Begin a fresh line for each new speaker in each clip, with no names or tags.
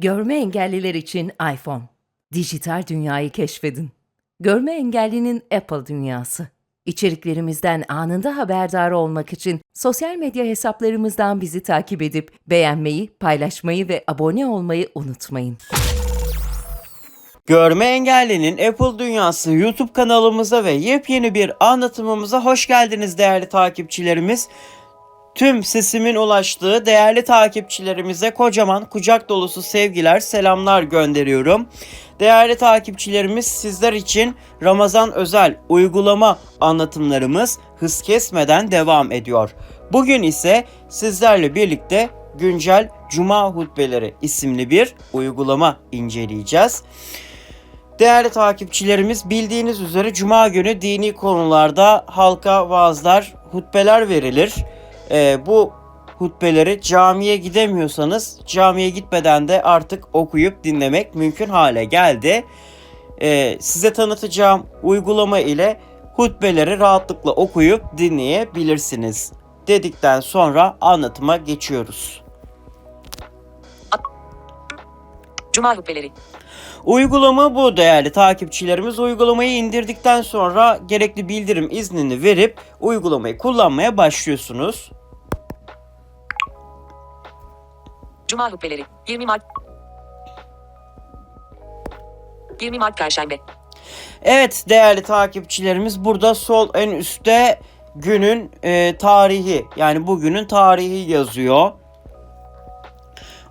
Görme engelliler için iPhone. Dijital dünyayı keşfedin. Görme engellinin Apple dünyası. İçeriklerimizden anında haberdar olmak için sosyal medya hesaplarımızdan bizi takip edip beğenmeyi, paylaşmayı ve abone olmayı unutmayın.
Görme Engelli'nin Apple Dünyası YouTube kanalımıza ve yepyeni bir anlatımımıza hoş geldiniz değerli takipçilerimiz. Tüm sesimin ulaştığı değerli takipçilerimize kocaman kucak dolusu sevgiler, selamlar gönderiyorum. Değerli takipçilerimiz sizler için Ramazan özel uygulama anlatımlarımız hız kesmeden devam ediyor. Bugün ise sizlerle birlikte güncel Cuma hutbeleri isimli bir uygulama inceleyeceğiz. Değerli takipçilerimiz bildiğiniz üzere Cuma günü dini konularda halka vaazlar, hutbeler verilir. Ee, bu hutbeleri camiye gidemiyorsanız camiye gitmeden de artık okuyup dinlemek mümkün hale geldi. Ee, size tanıtacağım uygulama ile hutbeleri rahatlıkla okuyup dinleyebilirsiniz. Dedikten sonra anlatıma geçiyoruz.
Cuma hutbeleri.
Uygulama bu değerli takipçilerimiz. Uygulamayı indirdikten sonra gerekli bildirim iznini verip uygulamayı kullanmaya başlıyorsunuz.
Cuma hutbeleri. 20 Mart 20 Mart Perşembe.
Evet değerli takipçilerimiz burada sol en üstte günün e, tarihi yani bugünün tarihi yazıyor.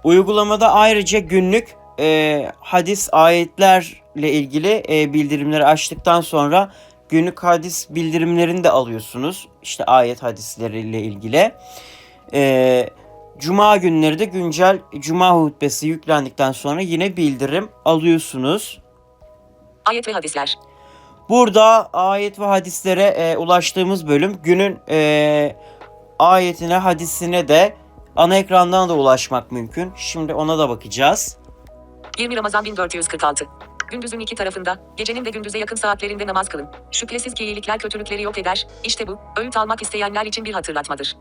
Uygulamada ayrıca günlük e, hadis ayetlerle ilgili e, bildirimleri açtıktan sonra günlük hadis bildirimlerini de alıyorsunuz. İşte ayet hadisleriyle ilgili. E, Cuma günleri de güncel Cuma hutbesi yüklendikten sonra yine bildirim alıyorsunuz.
Ayet ve hadisler.
Burada ayet ve hadislere e, ulaştığımız bölüm günün e, ayetine, hadisine de ana ekrandan da ulaşmak mümkün. Şimdi ona da bakacağız.
20 Ramazan 1446. Gündüzün iki tarafında, gecenin de gündüze yakın saatlerinde namaz kılın. Şüphesiz ki iyilikler kötülükleri yok eder. İşte bu, öğüt almak isteyenler için bir hatırlatmadır.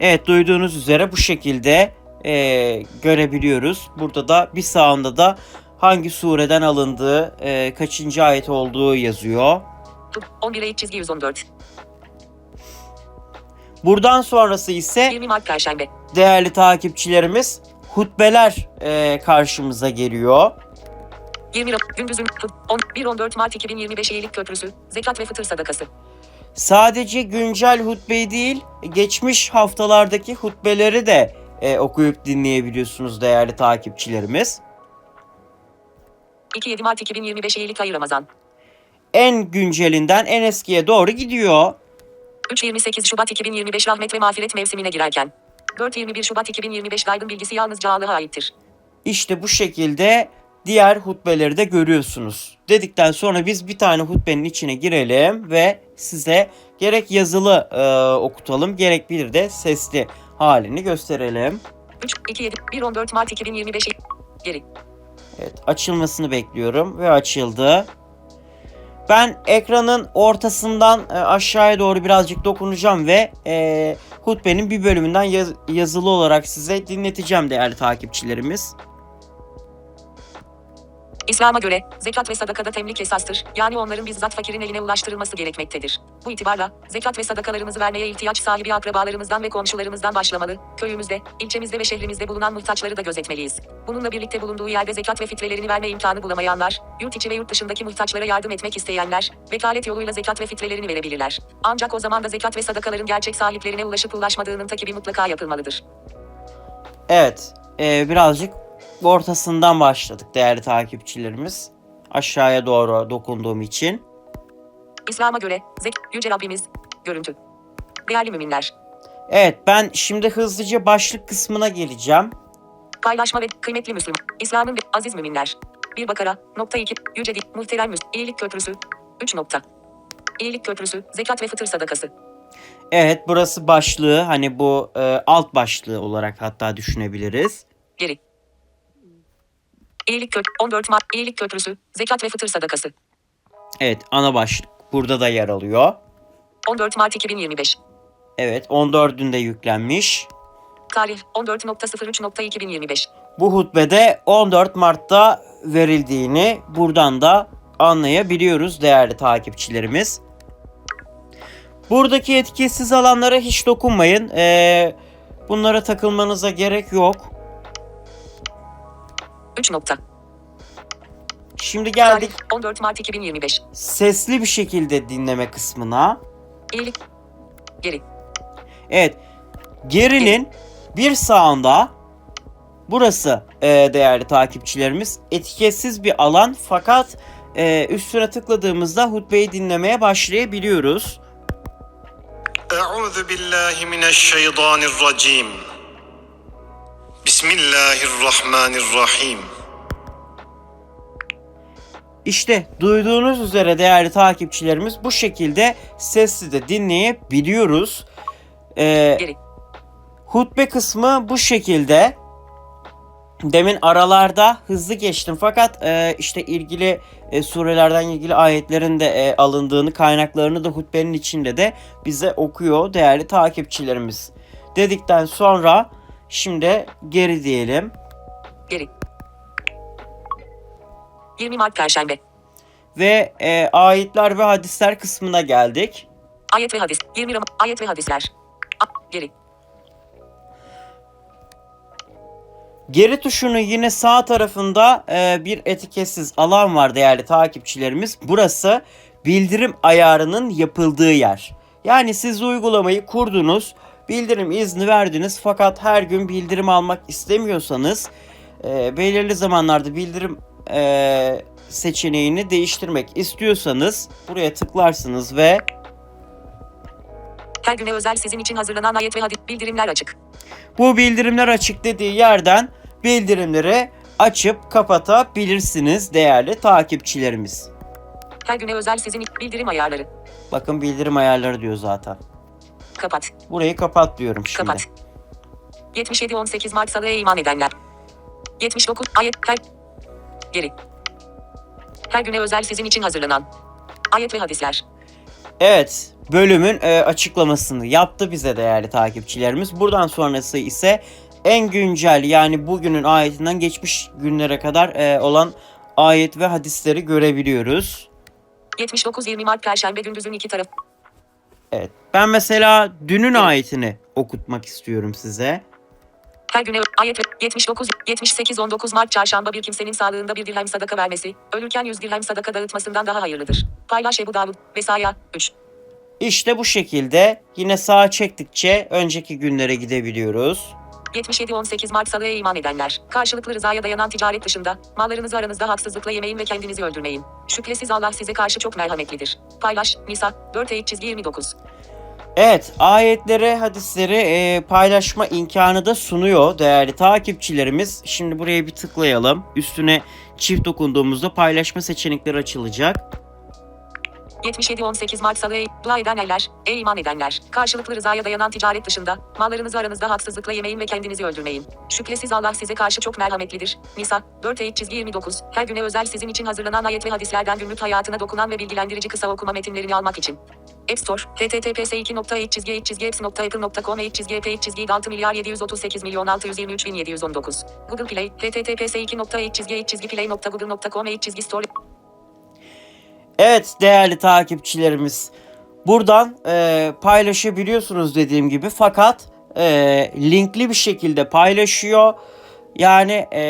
Evet duyduğunuz üzere bu şekilde e, görebiliyoruz. Burada da bir sağında da hangi sureden alındığı, e, kaçıncı ayet olduğu yazıyor.
Tut, 11 eğik çizgi 114.
Buradan sonrası ise
20 Mart Perşembe.
değerli takipçilerimiz hutbeler e, karşımıza geliyor.
20 Ra- Gündüzün tut, 11 14 Mart 2025 iyilik köprüsü, zekat ve fıtır sadakası.
Sadece güncel hutbeyi değil, geçmiş haftalardaki hutbeleri de e, okuyup dinleyebiliyorsunuz değerli takipçilerimiz.
2 7 Mart 2025 iyilik ayı Ramazan.
En güncelinden en eskiye doğru gidiyor.
3-28 Şubat 2025 rahmet ve mağfiret mevsimine girerken. 4-21 Şubat 2025 gaybın bilgisi yalnızca Allah'a aittir.
İşte bu şekilde diğer hutbeleri de görüyorsunuz. Dedikten sonra biz bir tane hutbenin içine girelim ve size gerek yazılı e, okutalım gerek bir de sesli halini gösterelim.
3, 2, 7, 1, 14 Mart 2025 Geri.
Evet, açılmasını bekliyorum ve açıldı. Ben ekranın ortasından e, aşağıya doğru birazcık dokunacağım ve e, hutbenin bir bölümünden yaz- yazılı olarak size dinleteceğim değerli takipçilerimiz.
İslam'a göre zekat ve sadakada temlik esastır. Yani onların bizzat fakirin eline ulaştırılması gerekmektedir. Bu itibarla zekat ve sadakalarımızı vermeye ihtiyaç sahibi akrabalarımızdan ve komşularımızdan başlamalı. Köyümüzde, ilçemizde ve şehrimizde bulunan muhtaçları da gözetmeliyiz. Bununla birlikte bulunduğu yerde zekat ve fitrelerini verme imkanı bulamayanlar, yurt içi ve yurt dışındaki muhtaçlara yardım etmek isteyenler, vekalet yoluyla zekat ve fitrelerini verebilirler. Ancak o zaman da zekat ve sadakaların gerçek sahiplerine ulaşıp ulaşmadığının takibi mutlaka yapılmalıdır.
Evet, e, birazcık ortasından başladık değerli takipçilerimiz. Aşağıya doğru dokunduğum için.
İslam'a göre, zek, Yüce Rabbimiz, görüntü. Değerli müminler,
Evet, ben şimdi hızlıca başlık kısmına geleceğim.
Paylaşma ve kıymetli Müslüm. İslam'ın ve aziz müminler. Bir bakara. Nokta 2. Yüce Dik. Muhterem Müs. İyilik köprüsü. 3 nokta. İyilik köprüsü. Zekat ve fıtır sadakası.
Evet, burası başlığı. Hani bu e, alt başlığı olarak hatta düşünebiliriz.
Geri. İyilik köprü. 14 Mart. İyilik köprüsü. Zekat ve fıtır sadakası.
Evet, ana başlık burada da yer alıyor.
14 Mart 2025.
Evet 14'ünde yüklenmiş.
Tarih 14.03.2025.
Bu hutbede 14 Mart'ta verildiğini buradan da anlayabiliyoruz değerli takipçilerimiz. Buradaki etiketsiz alanlara hiç dokunmayın. Ee, bunlara takılmanıza gerek yok.
3 nokta.
Şimdi geldik.
14 Mart 2025.
Sesli bir şekilde dinleme kısmına.
İyilik. Geri.
Evet. Gerinin bir sağında burası e, değerli takipçilerimiz etiketsiz bir alan fakat e, üstüne tıkladığımızda hutbeyi dinlemeye başlayabiliyoruz.
Euzu billahi mineşşeytanirracim. Bismillahirrahmanirrahim.
İşte duyduğunuz üzere değerli takipçilerimiz bu şekilde sesli de dinleyebiliyoruz.
Ee,
hutbe kısmı bu şekilde. Demin aralarda hızlı geçtim fakat e, işte ilgili e, surelerden ilgili ayetlerin de e, alındığını kaynaklarını da hutbenin içinde de bize okuyor değerli takipçilerimiz. Dedikten sonra şimdi geri diyelim
Geri. 20 Mart Perşembe.
ve e, ayetler ve hadisler kısmına geldik.
Ayet ve hadis. 20 Ram Ayet ve hadisler. A- geri.
Geri tuşunun yine sağ tarafında e, bir etiketsiz alan var değerli takipçilerimiz. Burası bildirim ayarının yapıldığı yer. Yani siz uygulamayı kurdunuz, bildirim izni verdiniz fakat her gün bildirim almak istemiyorsanız e, belirli zamanlarda bildirim e, seçeneğini değiştirmek istiyorsanız buraya tıklarsınız ve
Her güne özel sizin için hazırlanan ayet ve hadis bildirimler açık.
bu bildirimler açık dediği yerden bildirimleri açıp kapatabilirsiniz değerli takipçilerimiz.
Her güne özel sizin bildirim ayarları.
Bakın bildirim ayarları diyor zaten.
Kapat.
Burayı kapat diyorum şimdi.
Kapat. 77 18 Mart Salı'ya iman edenler. 79 ayet her geri. Her güne özel sizin için hazırlanan ayet ve hadisler.
Evet, bölümün e, açıklamasını yaptı bize değerli takipçilerimiz. Buradan sonrası ise en güncel yani bugünün ayetinden geçmiş günlere kadar e, olan ayet ve hadisleri görebiliyoruz.
79 20 Mart Perşembe gündüzün iki taraf.
Evet. Ben mesela dünün ayetini okutmak istiyorum size.
Her güne ayet ve 79 78 19 Mart Çarşamba bir kimsenin sağlığında bir dirhem sadaka vermesi, ölürken 100 dirhem sadaka dağıtmasından daha hayırlıdır. Paylaş Ebu Davud, Vesaya, 3.
İşte bu şekilde yine sağa çektikçe önceki günlere gidebiliyoruz.
77-18 Mart Salı'ya iman edenler. Karşılıklı rızaya dayanan ticaret dışında, mallarınızı aranızda haksızlıkla yemeyin ve kendinizi öldürmeyin. Şüphesiz Allah size karşı çok merhametlidir. Paylaş, Nisa, 4 Eğit çizgi 29.
Evet, ayetleri, hadisleri e, paylaşma imkanı da sunuyor değerli takipçilerimiz. Şimdi buraya bir tıklayalım. Üstüne çift dokunduğumuzda paylaşma seçenekleri açılacak.
77-18 Mart Salı'ya dua eden eller, ey iman edenler. Karşılıklı rızaya dayanan ticaret dışında, mallarınızı aranızda haksızlıkla yemeyin ve kendinizi öldürmeyin. Şüphesiz Allah size karşı çok merhametlidir. Nisa, 4 Eğit çizgi 29. Her güne özel sizin için hazırlanan ayet ve hadislerden günlük hayatına dokunan ve bilgilendirici kısa okuma metinlerini almak için. App Store, https 2 çizgi çizgi apps.apple.com çizgi ep çizgi 6 milyar 738 milyon 623 bin 719. Google Play, https 2 çizgi çizgi play.google.com çizgi store
Evet değerli takipçilerimiz. Buradan e, paylaşabiliyorsunuz dediğim gibi fakat e, linkli bir şekilde paylaşıyor. Yani e,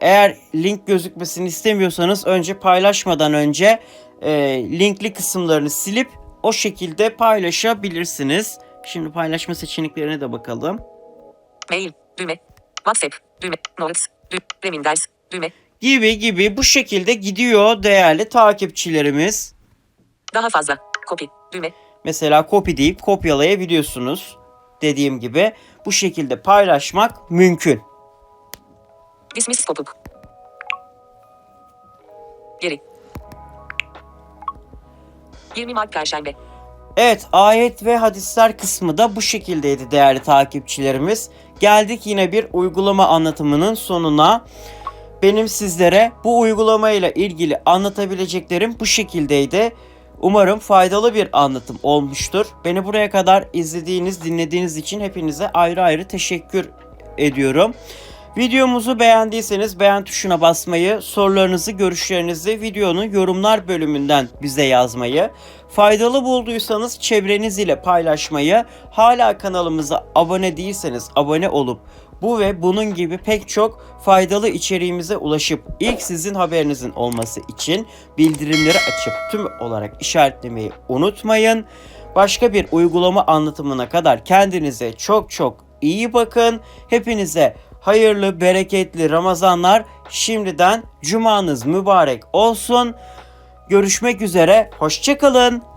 eğer link gözükmesini istemiyorsanız önce paylaşmadan önce e, linkli kısımlarını silip o şekilde paylaşabilirsiniz. Şimdi paylaşma seçeneklerine de bakalım.
Mail, düğme. WhatsApp, düğme. Notes, düğme. Reminders, düğme.
Gibi gibi bu şekilde gidiyor değerli takipçilerimiz.
Daha fazla. Copy, düğme.
Mesela copy deyip kopyalayabiliyorsunuz. Dediğim gibi bu şekilde paylaşmak mümkün.
Dismiss kopuk. Geri. 20 Mart Perşembe.
Evet ayet ve hadisler kısmı da bu şekildeydi değerli takipçilerimiz. Geldik yine bir uygulama anlatımının sonuna. Benim sizlere bu uygulamayla ilgili anlatabileceklerim bu şekildeydi. Umarım faydalı bir anlatım olmuştur. Beni buraya kadar izlediğiniz, dinlediğiniz için hepinize ayrı ayrı teşekkür ediyorum. Videomuzu beğendiyseniz beğen tuşuna basmayı, sorularınızı, görüşlerinizi videonun yorumlar bölümünden bize yazmayı, faydalı bulduysanız çevreniz ile paylaşmayı, hala kanalımıza abone değilseniz abone olup bu ve bunun gibi pek çok faydalı içeriğimize ulaşıp ilk sizin haberinizin olması için bildirimleri açıp tüm olarak işaretlemeyi unutmayın. Başka bir uygulama anlatımına kadar kendinize çok çok iyi bakın. Hepinize hayırlı, bereketli Ramazanlar. Şimdiden cumanız mübarek olsun. Görüşmek üzere. Hoşçakalın.